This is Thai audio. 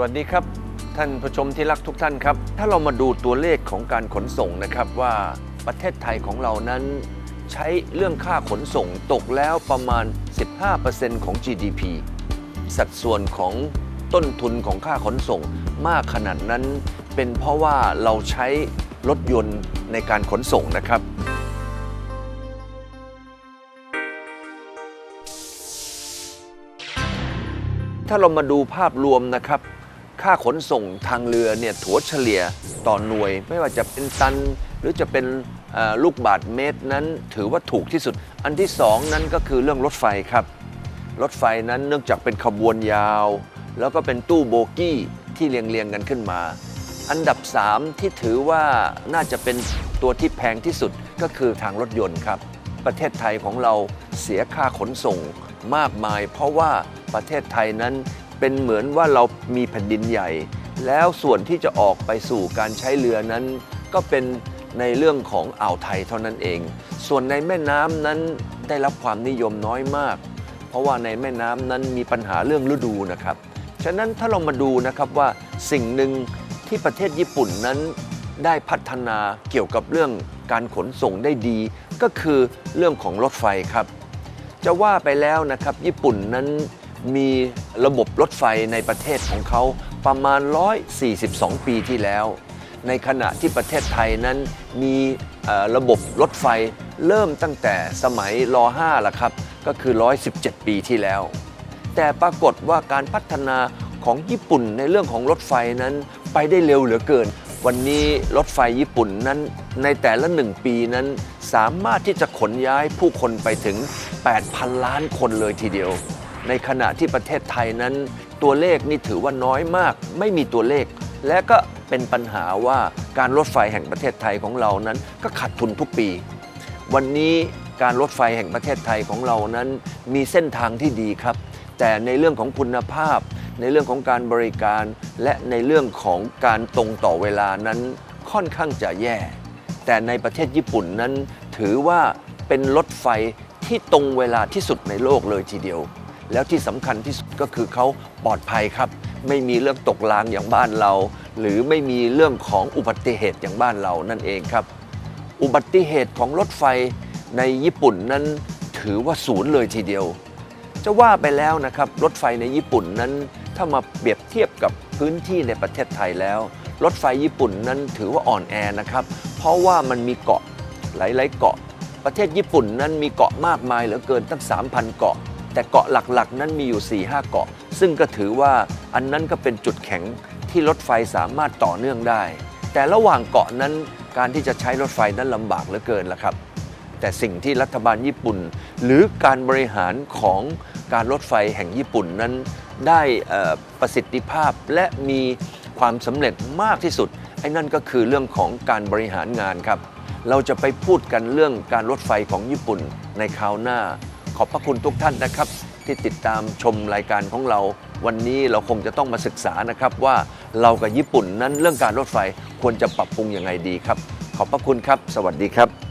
สวัสดีครับ ท่านผู้ชมที่รักทุกท่านครับ ถ้าเรามาดูตัวเลขของการขนส่งนะครับว่าประเทศไทยของเรานั้น ใช้เรื่องค่าขนส่งตกแล้วประมาณ 15%ของ GDP สัดส่วนของต้นทุนของค่าขนส่งมากขนาดนั้น เป็นเพราะว่าเราใช้รถยนต์ในการขนส่งนะครับ ถ้าเรามาดูภาพรวมนะครับ ค่าขนส่งทางเรือเนี่ยถัวเฉลี่ยต่อหน่วย ไม่ว่าจะเป็นตันหรือจะเป็น ลูกบาทเมตรนั้นถือว่าถูกที่สุด อันที่สองนั้นก็คือเรื่องรถไฟครับ รถไฟนั้นเนื่องจากเป็นขบวนยาว แล้วก็เป็นตู้โบกี้ที่เรียงเรียงกันขึ้นมา อันดับ 3 ที่ถือว่าน่าจะเป็นตัวที่แพงที่สุดก็คือทางรถยนต์ครับ ประเทศไทยของเราเสียค่าขนส่งมากมาย เพราะว่าประเทศไทยนั้นเป็นเหมือนว่าเรามีแผ่นดินใหญ่ แล้วส่วนที่จะออกไปสู่การใช้เรือนั้น ก็เป็น ในเรื่องของอ่าวไทยเท่านั้นเอง ส่วนในแม่น้ำนั้นได้รับความนิยมน้อยมาก เพราะว่าในแม่น้ำนั้นมีปัญหาเรื่องฤดูนะครับ ฉะนั้นถ้าเรามาดูนะครับว่าสิ่งหนึ่งที่ประเทศญี่ปุ่นนั้นได้พัฒนาเกี่ยวกับเรื่องการขนส่งได้ดี ก็คือเรื่องของรถไฟครับ จะว่าไปแล้วนะครับญี่ปุ่นนั้นมีระบบรถไฟในประเทศของเขาประมาณ 142 ปีที่แล้ว ในขณะที่ประเทศไทยนั้นมีระบบรถไฟเริ่มตั้งแต่สมัยร5ละครับ ก็คือ 117 ปีที่แล้ว แต่ปรากฏว่าการพัฒนาของญี่ปุ่นในเรื่องของรถไฟนั้นไปได้เร็วเหลือเกิน วันนี้รถไฟญี่ปุ่นนั้นในแต่ละหนึ่งปีนั้นสามารถที่จะขนย้ายผู้คนไปถึง 8,000 ล้านคนเลยทีเดียว ในขณะที่ประเทศไทยนั้น ตัวเลขนี่ถือว่าน้อยมาก ไม่มีตัวเลข และก็ เป็นปัญหาว่าการรถไฟแห่งประเทศไทยของเรานั้น ก็ขาดทุนทุกปี วันนี้การรถไฟแห่งประเทศไทยของเรานั้น มีเส้นทางที่ดีครับ แต่ในเรื่องของคุณภาพ ในเรื่องของการบริการ และในเรื่องของการตรงต่อเวลานั้นค่อนข้างจะแย่ แต่ในประเทศญี่ปุ่นนั้น ถือว่าเป็นรถไฟที่ตรงเวลาที่สุดในโลกเลยทีเดียว แล้วที่สำคัญที่สุดก็คือเขาปลอดภัยครับ ไม่มีเรื่องตกรางอย่างบ้านเรา หรือไม่มีเรื่องของอุบัติเหตุอย่างบ้านเรานั่นเองครับ อุบัติเหตุของรถไฟในญี่ปุ่นนั้นถือว่าศูนย์เลยทีเดียว จะว่าไปแล้วนะครับรถไฟในญี่ปุ่นนั้น ถ้ามาเปรียบเทียบกับพื้นที่ในประเทศไทยแล้ว รถไฟญี่ปุ่นนั้นถือว่าอ่อนแอนะครับ เพราะว่ามันมีเกาะหลายๆเกาะ ประเทศญี่ปุ่นนั้นมีเกาะมากมายเหลือเกินตั้ง 3,000 เกาะ แต่เกาะหลักๆ นั้นมีอยู่ 4-5 เกาะ ซึ่งก็ถือว่าอันนั้นก็เป็นจุดแข็ง ที่รถไฟสามารถต่อเนื่องได้ แต่ระหว่างเกาะนั้นการที่จะใช้รถไฟนั้นลำบากเหลือเกินละครับ แต่สิ่งที่รัฐบาลญี่ปุ่น หรือการบริหารของการรถไฟแห่งญี่ปุ่นนั้น ได้ประสิทธิภาพและมีความสำเร็จมากที่สุดไอ้นั่นก็คือเรื่องของการบริหารงานครับ เราจะไปพูดกันเรื่องการรถไฟของญี่ปุ่นในคราวหน้า ขอบพระคุณทุกท่านนะครับ ที่ติดตามชมรายการของเรา วันนี้เราคงจะต้องมาศึกษานะครับว่าเรากับญี่ปุ่นนั้นเรื่องการรถไฟควรจะปรับปรุงยังไงดีครับ ขอบพระคุณครับ สวัสดีครับ